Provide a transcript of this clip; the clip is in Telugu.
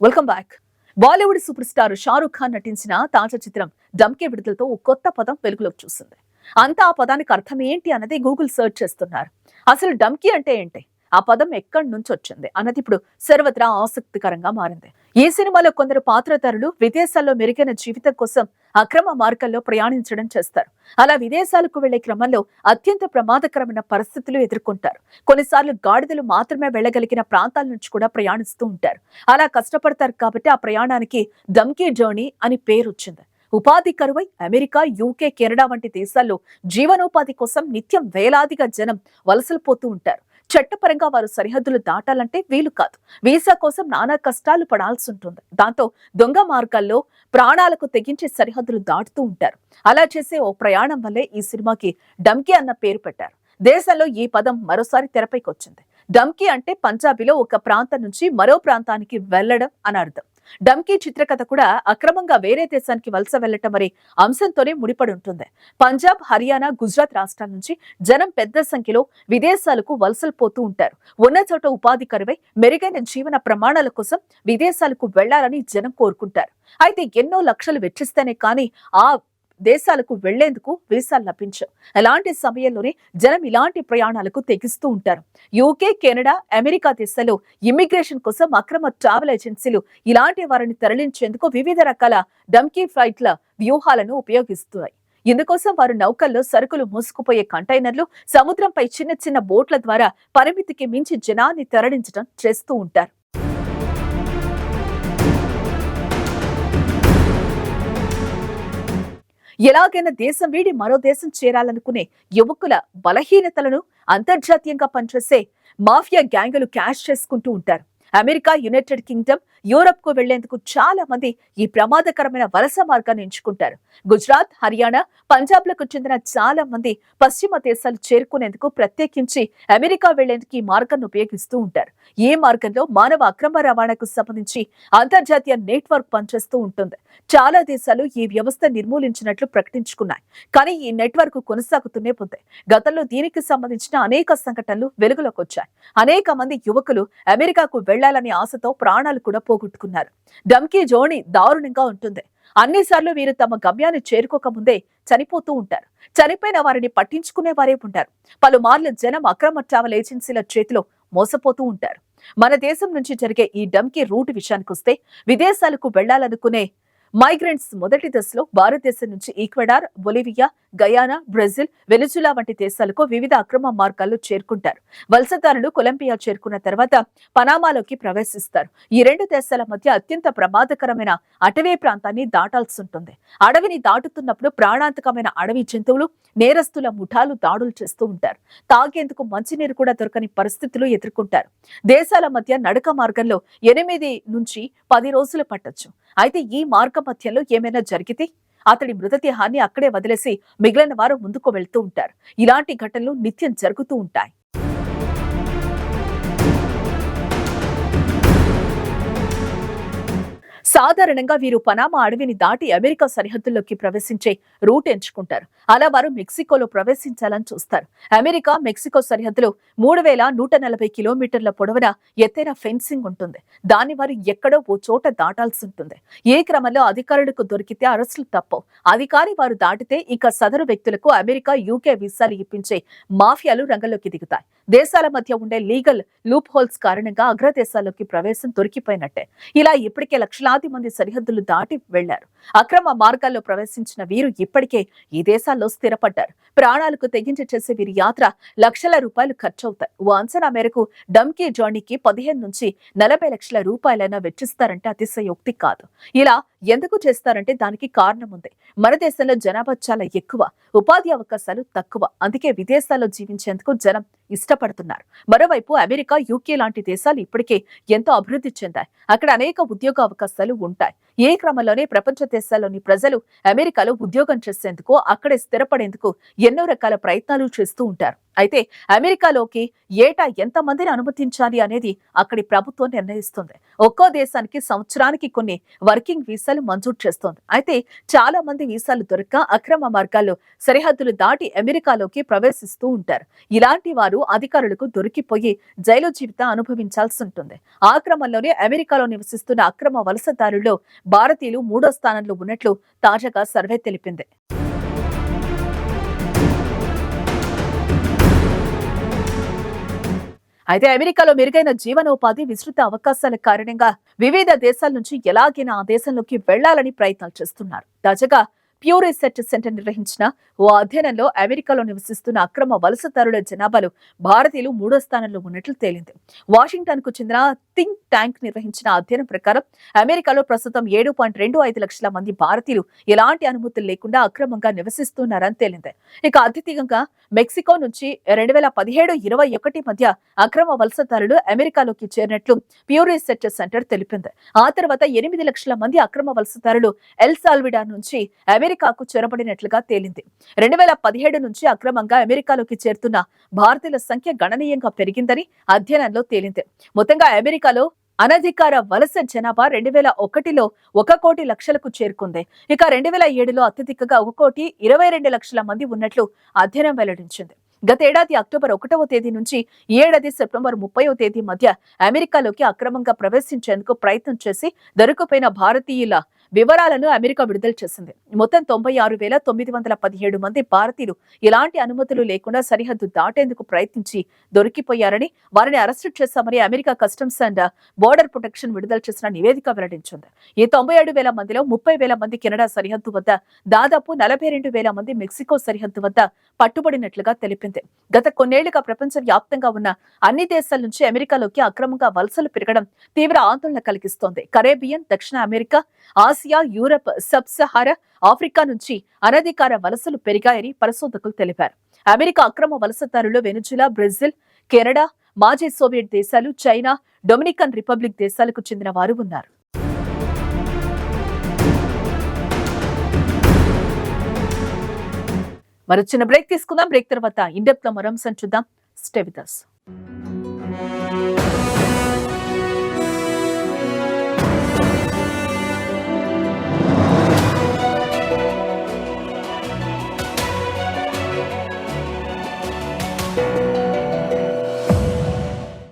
Welcome back Bollywood super star Shahrukh Khan నటించిన తాజా చిత్రం డమ్కే విడుదలతో ఓ కొత్త పదం వెలుగులోకి చూసింది. అంతా ఆ పదానికి అర్థం ఏంటి అన్నది గూగుల్ సెర్చ్ చేస్తున్నారు. అసలు డమ్కీ అంటే ఏంటి? ఆ పదం ఎక్కడి నుంచి వచ్చింది? అన్నది ఇప్పుడు సర్వత్రా ఆసక్తికరంగా మారింది. ఈ సినిమాలో కొందరు పాత్రధారులు విదేశాల్లో మెరుగైన జీవితం కోసం అక్రమ మార్గాల్లో ప్రయాణించడం చేస్తారు? అలా విదేశాలకు వెళ్ళే క్రమంలో అత్యంత ప్రమాదకరమైన పరిస్థితులు ఎదుర్కొంటారు. కొన్నిసార్లు గాడిదలు మాత్రమే వెళ్ళగలిగిన ప్రాంతాల నుంచి కూడా ప్రయాణిస్తూ ఉంటారు. అలా కష్టపడతారు కాబట్టి ఆ ప్రయాణానికి డమ్కీ జర్నీ అని పేరు వచ్చింది. ఉపాధి కరువై అమెరికా యూకే కెనడా వంటి దేశాల్లో జీవనోపాధి కోసం నిత్యం వేలాదిగా జనం వలసలు పోతూ ఉంటారు. చట్టపరంగా వారు సరిహద్దులు దాటాలంటే వీలు కాదు. వీసా కోసం నానా కష్టాలు పడాల్సి ఉంటుంది దాంతో దొంగ మార్గాల్లో ప్రాణాలకు తెగించి సరిహద్దులు దాటుతూ ఉంటారు. అలా చేసే ఓ ప్రయాణం వల్లే ఈ సినిమాకి డమ్కి అన్న పేరు పెట్టారు. దేశంలో ఈ పదం మరోసారి తెరపైకి వచ్చింది డమ్కీ అంటే పంజాబీలో ఒక ప్రాంతం నుంచి మరో ప్రాంతానికి వెళ్ళడం అని అర్థం. డమ్కీ చిత్రకథ కూడా అక్రమంగా వేరే దేశానికి వలస వెళ్ళటం అనే అంశంతోనే ముడిపడి ఉంటుంది. పంజాబ్ హర్యానా గుజరాత్ రాష్ట్రాల నుంచి జనం పెద్ద సంఖ్యలో విదేశాలకు వలసలు పోతూ ఉంటారు. ఉన్న చోట ఉపాధి కరువై మెరుగైన జీవన ప్రమాణాల కోసం విదేశాలకు వెళ్ళాలని జనం కోరుకుంటారు. అయితే ఎన్నో లక్షలు వెచ్చిస్తేనే కానీ ఆ దేశాలకు వెళ్ళేందుకు వీసాలు లభించవు. అలాంటి సమయంలోనే జనం ఇలాంటి ప్రయాణాలకు తెగిస్తూ ఉంటారు. యూకే కెనడా అమెరికా దేశాల్లో ఇమ్మిగ్రేషన్ కోసం అక్రమ ట్రావెల్ ఏజెన్సీలు ఇలాంటి వారిని తరలించేందుకు వివిధ రకాల డమ్కీ ఫ్లైట్ల వ్యూహాలను ఉపయోగిస్తున్నాయి. ఇందుకోసం వారు నౌకల్లో సరుకులు మోసుకుపోయే కంటైనర్లు సముద్రంపై చిన్న చిన్న బోట్ల ద్వారా పరిమితికి మించి జనాన్ని తరలించడం చేస్తూ ఉంటారు. ఎలాగైనా దేశం వీడి మరో దేశం చేరాలనుకునే యువకుల బలహీనతలను అంతర్జాతీయంగా పనిచేసే మాఫియా గ్యాంగులు క్యాష్ చేసుకుంటూ ఉంటారు. అమెరికా యునైటెడ్ కింగ్డమ్ యూరప్కు వెళ్ళేందుకు చాలా మంది ఈ ప్రమాదకరమైన వలస మార్గాన్ని ఎంచుకుంటారు. గుజరాత్ హర్యానా పంజాబ్లకు చెందిన చాలా మంది పశ్చిమ దేశాలు చేరుకునేందుకు ప్రత్యేకించి అమెరికా వెళ్ళేందుకు ఈ మార్గాన్ని ఉపయోగిస్తూ ఉంటారు. ఈ మార్గంలో మానవ అక్రమ రవాణాకు సంబంధించి అంతర్జాతీయ నెట్వర్క్ పనిచేస్తూ ఉంటుంది. చాలా దేశాలు ఈ వ్యవస్థ నిర్మూలించినట్లు ప్రకటించుకున్నాయి. కానీ ఈ నెట్వర్క్ కొనసాగుతూనే ఉంది. గతంలో దీనికి సంబంధించిన అనేక సంఘటనలు వెలుగులోకి వచ్చాయి. అనేక మంది యువకులు అమెరికాకు వెళ్ళాలనే ఆశతో ప్రాణాలు కూడా పోగొట్టుకున్నారు. డమ్కీ జోణి దారుణంగా ఉంటుంది. అన్నిసార్లు వీరు తమ గమ్యాన్ని చేరుకోకముందే చనిపోతూ ఉంటారు. చనిపోయిన వారిని పట్టించుకునే వారే ఉంటారు. పలుమార్లు జనం అక్రమ ట్రావెల్ ఏజెన్సీల చేతిలో మోసపోతూ ఉంటారు. మన దేశం నుంచి జరిగే ఈ డమ్కీ రూట్ విషయానికొస్తే విదేశాలకు వెళ్ళాలనుకునే మైగ్రెంట్స్ మొదటి దశలో భారతదేశం నుంచి Ecuador Bolivia Guyana Brazil Venezuela వంటి దేశాలకు వివిధ అక్రమ మార్గాల్లో చేరుకుంటారు. వలసదారులు కొలంబియా చేరుకున్న తర్వాత పనామాలోకి ప్రవేశిస్తారు. ఈ రెండు దేశాల మధ్య అత్యంత ప్రమాదకరమైన అటవీ ప్రాంతాన్ని దాటాల్సి ఉంటుంది. అడవిని దాటుతున్నప్పుడు ప్రాణాంతకమైన అడవి జంతువులు నేరస్తుల ముఠాలు దాడులు చేస్తూ ఉంటారు. తాగేందుకు మంచినీరు కూడా దొరకని పరిస్థితులు ఎదుర్కొంటారు. దేశాల మధ్య నడక మార్గంలో ఎనిమిది నుంచి పది రోజులు పట్టొచ్చు. అయితే ఈ మార్గం మధ్యలో ఏమైనా జరిగితే అతడి మృతదేహాన్ని అక్కడే వదిలేసి మిగిలిన వారు ముందుకు వెళ్తూ ఉంటారు. ఇలాంటి ఘటనలు నిత్యం జరుగుతూ ఉంటాయి. సాధారణంగా వీరు పనామా అడవిని దాటి అమెరికా సరిహద్దుల్లోకి ప్రవేశించే రూట్ ఎంచుకుంటారు. అలా వారు మెక్సికోలో ప్రవేశించాలని చూస్తారు. అమెరికా మెక్సికో సరిహద్దులో మూడు వేల నూట నలభై కిలోమీటర్ల పొడవున ఎత్తైన ఫెన్సింగ్ ఉంటుంది. దాన్ని వారు ఎక్కడో ఓ చోట దాటాల్సి ఉంటుంది. ఏ క్రమంలో అధికారులకు దొరికితే అరెస్టులు తప్పవు. అధికారి వారు దాటితే ఇక సదరు వ్యక్తులకు అమెరికా యూకే వీసాలు ఇప్పించే మాఫియాలు రంగంలోకి దిగుతాయి. దేశాల మధ్య ఉండే లీగల్ లూప్ హోల్స్ కారణంగా అగ్రదేశాల్లోకి ప్రవేశం దొరికిపోయినట్టే. ఇలా ఇప్పటికే లక్షలాది మంది సరిహద్దులు దాటి వెళ్ళారు అక్రమ మార్గాల్లో ప్రవేశించిన వీరు ఇప్పటికే ఈ దేశాల్లో స్థిరపడ్డారు. ప్రాణాలకు తెగించి చేసే వీరి యాత్ర లక్షల రూపాయలు ఖర్చవుతాయి. ఓ అంచనా మేరకు డమ్కీ జానీకి పదిహేను నుంచి నలభై లక్షల రూపాయలైనా వెచ్చిస్తారంటే అతిశయోక్తి కాదు. ఇలా ఎందుకు చేస్తారంటే దానికి కారణం ఉంది. మన దేశంలో జనాభా చాలా ఎక్కువ ఉపాధి అవకాశాలు తక్కువ. అందుకే విదేశాల్లో జీవించేందుకు జనం ఇష్టపడుతున్నారు. మరోవైపు అమెరికా యూకే లాంటి దేశాలు ఇప్పటికే ఎంతో అభివృద్ధి చెందాయి. అక్కడ అనేక ఉద్యోగ అవకాశాలు ఉంటాయి. ఈ క్రమంలోనే ప్రపంచ దేశాల్లోని ప్రజలు అమెరికాలో ఉద్యోగం చేసేందుకు అక్కడే స్థిరపడేందుకు ఎన్నో రకాల ప్రయత్నాలు చేస్తూ ఉంటారు. అయితే అమెరికాలోకి ఏటా ఎంత మందిని అనుమతించాలి అనేది అక్కడి ప్రభుత్వం నిర్ణయిస్తుంది. ఒక్కో దేశానికి సంవత్సరానికి కొన్ని వర్కింగ్ వీసాలు మంజూరు చేస్తోంది. అయితే చాలా మంది వీసాలు దొరక్క అక్రమ మార్గాల్లో సరిహద్దులు దాటి అమెరికాలోకి ప్రవేశిస్తూ ఉంటారు. ఇలాంటి వారు అధికారులకు దొరికిపోయి జైలు జీవితం అనుభవించాల్సి ఉంటుంది. ఆ క్రమంలోనే అమెరికాలో నివసిస్తున్న అక్రమ వలసదారుల్లో భారతీయులు మూడో స్థానంలో ఉన్నట్లు తాజాగా సర్వే తెలిపింది. అయితే అమెరికాలో మెరుగైన జీవనోపాధి విస్తృత అవకాశాల కారణంగా వివిధ దేశాల నుంచి ఎలాగైనా ఆ దేశంలోకి వెళ్ళాలని ప్రయత్నాలు చేస్తున్నారు. తాజాగా ప్యూర్ రీసెర్చ్ సెంటర్ నిర్వహించిన ఓ అధ్యయనంలో అమెరికాలో నివసిస్తున్న అక్రమ వలసదారుల జనాభాలో భారతీయులు మూడో స్థానంలో ఉన్నట్లు తేలింది. వాషింగ్టన్కు చెందిన థింక్ ట్యాంక్ నిర్వహించిన అధ్యయనం ప్రకారం అమెరికాలో ప్రస్తుతం ఏడు పాయింట్ రెండు ఐదు లక్షల మంది భారతీయులు ఎలాంటి అనుమతులు లేకుండా అక్రమంగా నివసిస్తున్నారని తేలింది. ఇక అత్యధికంగా మెక్సికో నుంచి రెండు వేల పదిహేడు ఇరవై ఒకటి మధ్య అక్రమ వలసదారులు అమెరికాలోకి చేరినట్లు ప్యూర్ రీసెర్చ్ సెంటర్ తెలిపింది. ఆ తర్వాత ఎనిమిది లక్షల మంది అక్రమ వలసదారులు ఎల్ సాల్విడా నుంచి అమెరికాకు చొరబడినట్లుగా తేలింది. రెండు వేల పదిహేడు నుంచి అక్రమంగా అమెరికాలోకి చేరుతున్న భారతీయుల సంఖ్య గణనీయంగా పెరిగిందని అధ్యయనంలో తేలింది. మొత్తంగా అమెరికాలో అనధికార వలస జనాభా రెండు వేల ఒకటిలో ఒక కోటి లక్షలకు చేరుకుంది. ఇక రెండు వేల ఏడులో అత్యధికంగా ఒక కోటి ఇరవై రెండు లక్షల మంది ఉన్నట్లు అధ్యయనం వెల్లడించింది. గతేడాది అక్టోబర్ ఒకటవ తేదీ నుంచి ఏడాది సెప్టెంబర్ ముప్పైవ తేదీ మధ్య అమెరికాలోకి అక్రమంగా ప్రవేశించేందుకు ప్రయత్నం చేసి దొరికిపోయిన భారతీయుల వివరాలను అమెరికా విడుదల చేసింది. మొత్తం తొంభై ఆరు వేల తొమ్మిది వందల పదిహేడు మంది భారతీయులు ఎలాంటి అనుమతులు లేకుండా సరిహద్దు దాటేందుకు ప్రయత్నించి దొరికిపోయారని వారిని అరెస్టు చేశామని America Customs and Border Protection విడుదల చేసిన నివేదిక వెల్లడించింది. ఈ తొంభై ఏడు వేల మందిలో ముప్పై వేల మంది కెనడా సరిహద్దు వద్ద దాదాపు నలభై రెండు వేల మంది మెక్సికో సరిహద్దు వద్ద పట్టుబడినట్లుగా తెలిపింది. గత కొన్నేళ్ళుగా ప్రపంచ వ్యాప్తంగా ఉన్న అన్ని దేశాల నుంచి అమెరికాలోకి అక్రమంగా వలసలు పెరగడం తీవ్ర ఆందోళన కలిగిస్తోంది. కరేబియన్ దక్షిణ America Asia Europe sub Sahara Africa నుంచి అనధికార వలసలు పెరిగాయని పరిశోధకులు తెలిపారు. అమెరికా అక్రమ వలసదారులు వెనుజులా బ్రెజిల్ కెనడా మాజీ సోవియట్ దేశాలు చైనా డొమినికన్ రిపబ్లిక్ దేశాలకు చెందిన వారు ఉన్నారు. మరి చిన్న బ్రేక్ తీసుకుందాం. బ్రేక్ తర్వాత ఇండెప్లో మరో అంశం చూద్దాం. స్టెవితస్